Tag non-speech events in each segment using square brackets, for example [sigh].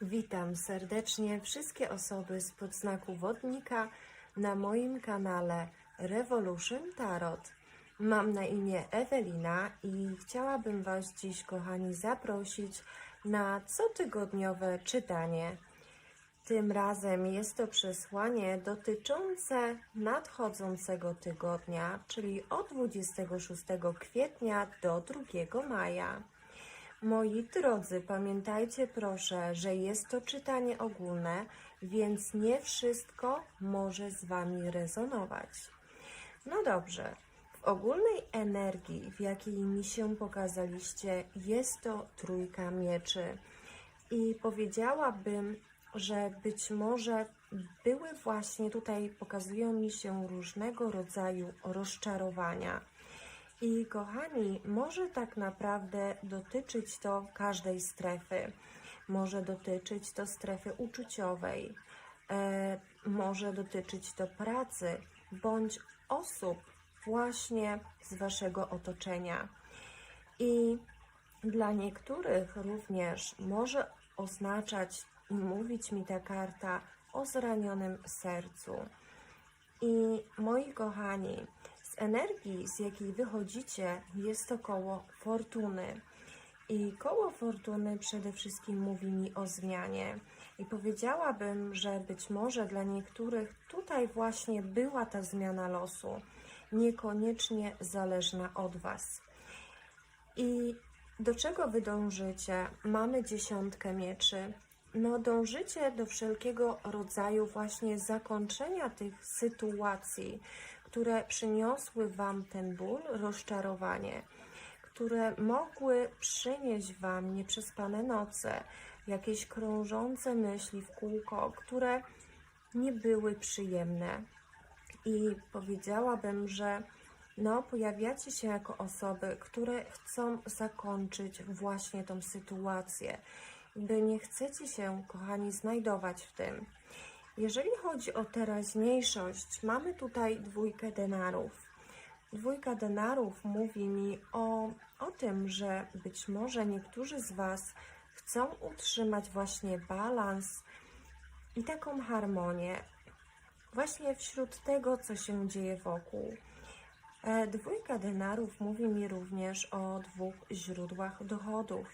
Witam serdecznie wszystkie osoby z podznaku wodnika na moim kanale Revolution Tarot. Mam na imię Ewelina i chciałabym Was dziś, kochani, zaprosić na cotygodniowe czytanie. Tym razem jest to przesłanie dotyczące nadchodzącego tygodnia, czyli od 26 kwietnia do 2 maja. Moi drodzy, pamiętajcie proszę, że jest to czytanie ogólne, więc nie wszystko może z Wami rezonować. No dobrze, w ogólnej energii, w jakiej mi się pokazaliście, jest to trójka mieczy. I powiedziałabym, że być może były właśnie tutaj, pokazują mi się różnego rodzaju rozczarowania. I kochani, może tak naprawdę dotyczyć to każdej strefy. Może dotyczyć to strefy uczuciowej, e, może dotyczyć to pracy bądź osób właśnie z Waszego otoczenia. I dla niektórych również może oznaczać i mówić mi ta karta o zranionym sercu. I moi kochani, energii, z jakiej wychodzicie, jest to koło fortuny. I koło fortuny przede wszystkim mówi mi o zmianie. I powiedziałabym, że być może dla niektórych tutaj właśnie była ta zmiana losu, niekoniecznie zależna od Was. I do czego wy dążycie? Mamy dziesiątkę mieczy. No, dążycie do wszelkiego rodzaju właśnie zakończenia tych sytuacji, które przyniosły Wam ten ból, rozczarowanie, które mogły przynieść Wam nieprzespane noce, jakieś krążące myśli w kółko, które nie były przyjemne. I powiedziałabym, że no, pojawiacie się jako osoby, które chcą zakończyć właśnie tą sytuację. By nie chcecie się, kochani, znajdować w tym. Jeżeli chodzi o teraźniejszość, mamy tutaj dwójkę denarów. Dwójka denarów mówi mi o, o tym, że być może niektórzy z Was chcą utrzymać właśnie balans i taką harmonię właśnie wśród tego, co się dzieje wokół. E, Dwójka denarów mówi mi również o dwóch źródłach dochodów.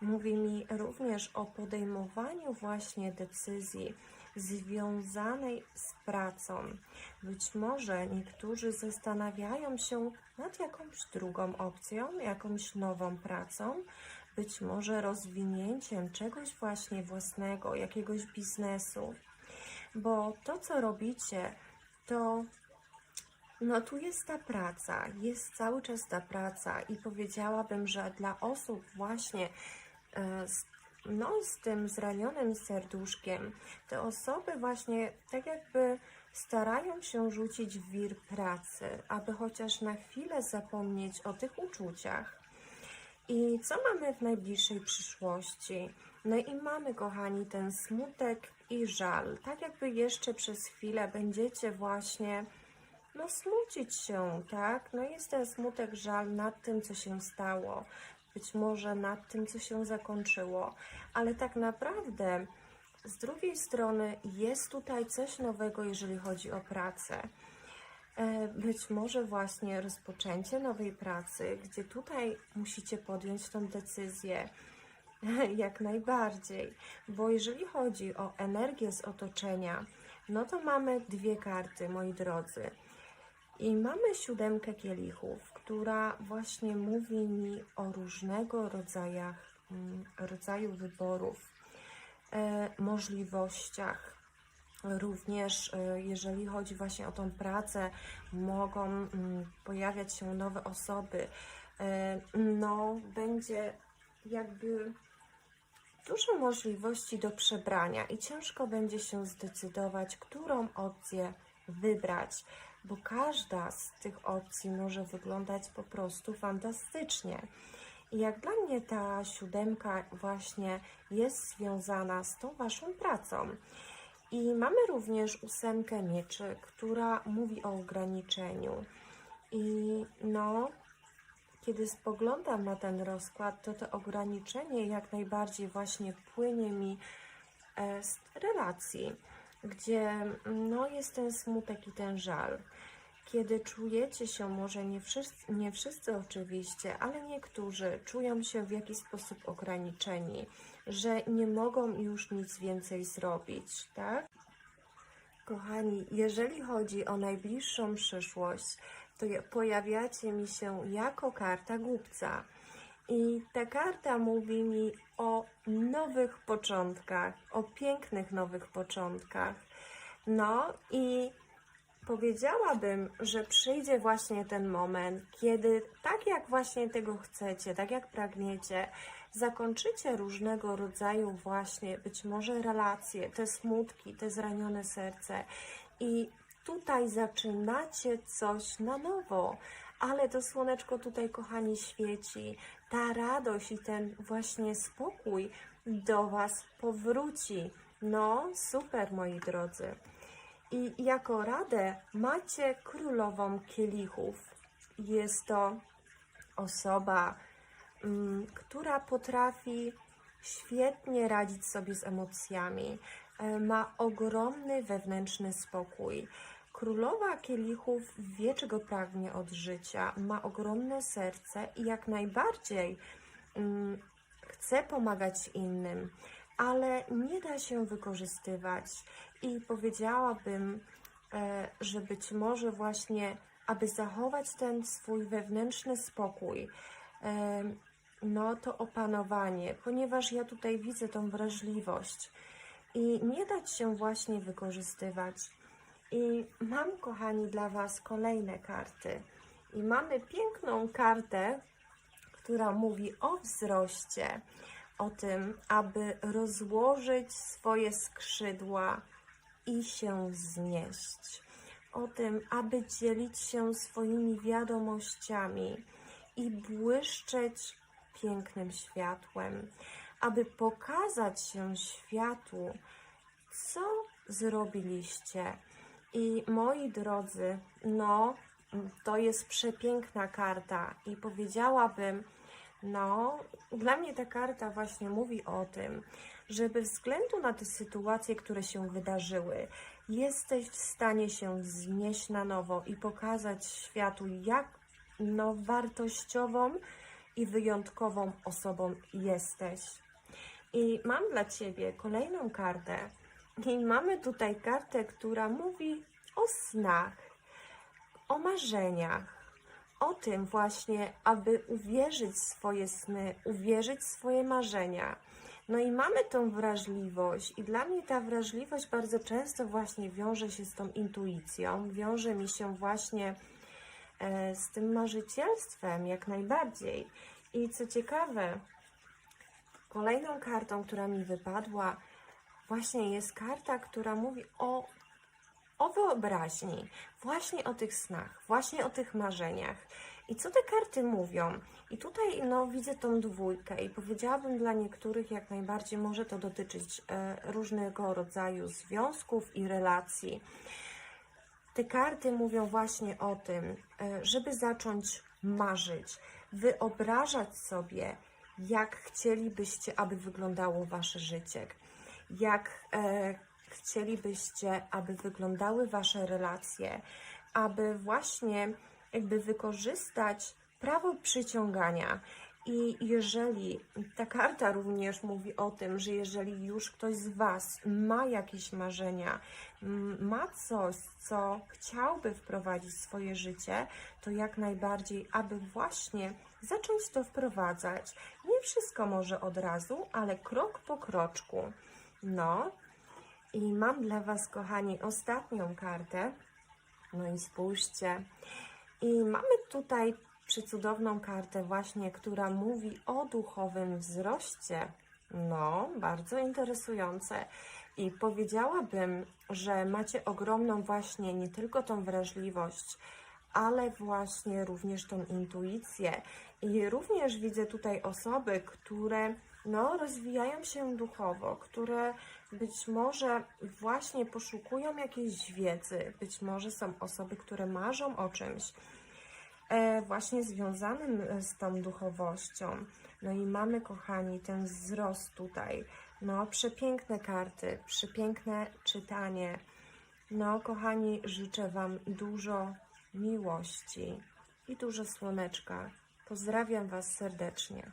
Mówi mi również o podejmowaniu właśnie decyzji związanej z pracą. Być może niektórzy zastanawiają się nad jakąś drugą opcją, jakąś nową pracą, być może rozwinięciem czegoś właśnie własnego, jakiegoś biznesu. Bo to, co robicie, to no tu jest ta praca, jest cały czas ta praca i powiedziałabym, że dla osób właśnie e, z, no, z tym zranionym serduszkiem, te osoby właśnie tak jakby starają się rzucić w wir pracy, aby chociaż na chwilę zapomnieć o tych uczuciach. I co mamy w najbliższej przyszłości? No i mamy, kochani, ten smutek i żal. Tak jakby jeszcze przez chwilę będziecie właśnie no smucić się, tak? No jest ten smutek, żal nad tym, co się stało, być może nad tym, co się zakończyło, ale tak naprawdę z drugiej strony jest tutaj coś nowego, jeżeli chodzi o pracę. E, Być może właśnie rozpoczęcie nowej pracy, gdzie tutaj musicie podjąć tą decyzję. [laughs] Jak najbardziej, bo jeżeli chodzi o energię z otoczenia, no to mamy dwie karty, moi drodzy. I mamy siódemkę kielichów, która właśnie mówi mi o różnego rodzajach, mm, rodzaju wyborów, e, możliwościach. Również e, jeżeli chodzi właśnie o tą pracę, mogą mm, pojawiać się nowe osoby. E, no, będzie jakby dużo możliwości do przebrania i ciężko będzie się zdecydować, którą opcję wybrać, bo każda z tych opcji może wyglądać po prostu fantastycznie. I jak dla mnie ta siódemka właśnie jest związana z tą waszą pracą. I mamy również ósemkę mieczy, która mówi o ograniczeniu. I no, kiedy spoglądam na ten rozkład, to to ograniczenie jak najbardziej właśnie płynie mi e, z relacji, gdzie no, jest ten smutek i ten żal. Kiedy czujecie się, może nie wszyscy, nie wszyscy oczywiście, ale niektórzy czują się w jakiś sposób ograniczeni, że nie mogą już nic więcej zrobić, tak? Kochani, jeżeli chodzi o najbliższą przyszłość, to ja- pojawiacie mi się jako karta głupca. I ta karta mówi mi o nowych początkach, o pięknych nowych początkach. No i powiedziałabym, że przyjdzie właśnie ten moment, kiedy tak jak właśnie tego chcecie, tak jak pragniecie, zakończycie różnego rodzaju właśnie być może relacje, te smutki, te zranione serce i tutaj zaczynacie coś na nowo. Ale to słoneczko tutaj, kochani, świeci. Ta radość i ten właśnie spokój do Was powróci. No, super, moi drodzy. I jako radę macie królową kielichów. Jest to osoba, mm, która potrafi świetnie radzić sobie z emocjami. E, Ma ogromny wewnętrzny spokój. Królowa kielichów wie, czego pragnie od życia, ma ogromne serce i jak najbardziej mm, chce pomagać innym, ale nie da się wykorzystywać. I powiedziałabym, e, że być może właśnie, aby zachować ten swój wewnętrzny spokój, e, no to opanowanie, ponieważ ja tutaj widzę tą wrażliwość i nie dać się właśnie wykorzystywać. I mam, kochani, dla Was kolejne karty. I mamy piękną kartę, która mówi o wzroście, o tym, aby rozłożyć swoje skrzydła i się wznieść, o tym, aby dzielić się swoimi wiadomościami i błyszczeć pięknym światłem, aby pokazać się światu, co zrobiliście. I moi drodzy, no, to jest przepiękna karta i powiedziałabym, no, dla mnie ta karta właśnie mówi o tym, że bez względu na te sytuacje, które się wydarzyły, jesteś w stanie się wznieść na nowo i pokazać światu, jak no, wartościową i wyjątkową osobą jesteś. I mam dla Ciebie kolejną kartę. I mamy tutaj kartę, która mówi o snach, o marzeniach, o tym właśnie, aby uwierzyć swoje sny, uwierzyć swoje marzenia. No i mamy tą wrażliwość, i dla mnie ta wrażliwość bardzo często właśnie wiąże się z tą intuicją, wiąże mi się właśnie e, z tym marzycielstwem, jak najbardziej. I co ciekawe, kolejną kartą, która mi wypadła, właśnie jest karta, która mówi o, o wyobraźni, właśnie o tych snach, właśnie o tych marzeniach. I co te karty mówią? I tutaj no, widzę tą dwójkę i powiedziałabym dla niektórych jak najbardziej może to dotyczyć e, różnego rodzaju związków i relacji. Te karty mówią właśnie o tym, e, żeby zacząć marzyć, wyobrażać sobie, jak chcielibyście, aby wyglądało wasze życie, jak e, chcielibyście, aby wyglądały wasze relacje, aby właśnie jakby wykorzystać prawo przyciągania. I jeżeli ta karta również mówi o tym, że jeżeli już ktoś z Was ma jakieś marzenia, ma coś, co chciałby wprowadzić w swoje życie, to jak najbardziej, aby właśnie zacząć to wprowadzać. Nie wszystko może od razu, ale krok po kroczku. No, i mam dla Was, kochani, ostatnią kartę. No i spójrzcie. I mamy tutaj przecudowną kartę właśnie, która mówi o duchowym wzroście. No, bardzo interesujące. I powiedziałabym, że macie ogromną właśnie nie tylko tą wrażliwość, ale właśnie również tą intuicję. I również widzę tutaj osoby, które no, rozwijają się duchowo, które być może właśnie poszukują jakiejś wiedzy, być może są osoby, które marzą o czymś. e, właśnie związanym e, z tą duchowością. No i mamy, kochani, ten wzrost tutaj. No, przepiękne karty, przepiękne czytanie. No, kochani, życzę Wam dużo miłości i dużo słoneczka. Pozdrawiam Was serdecznie.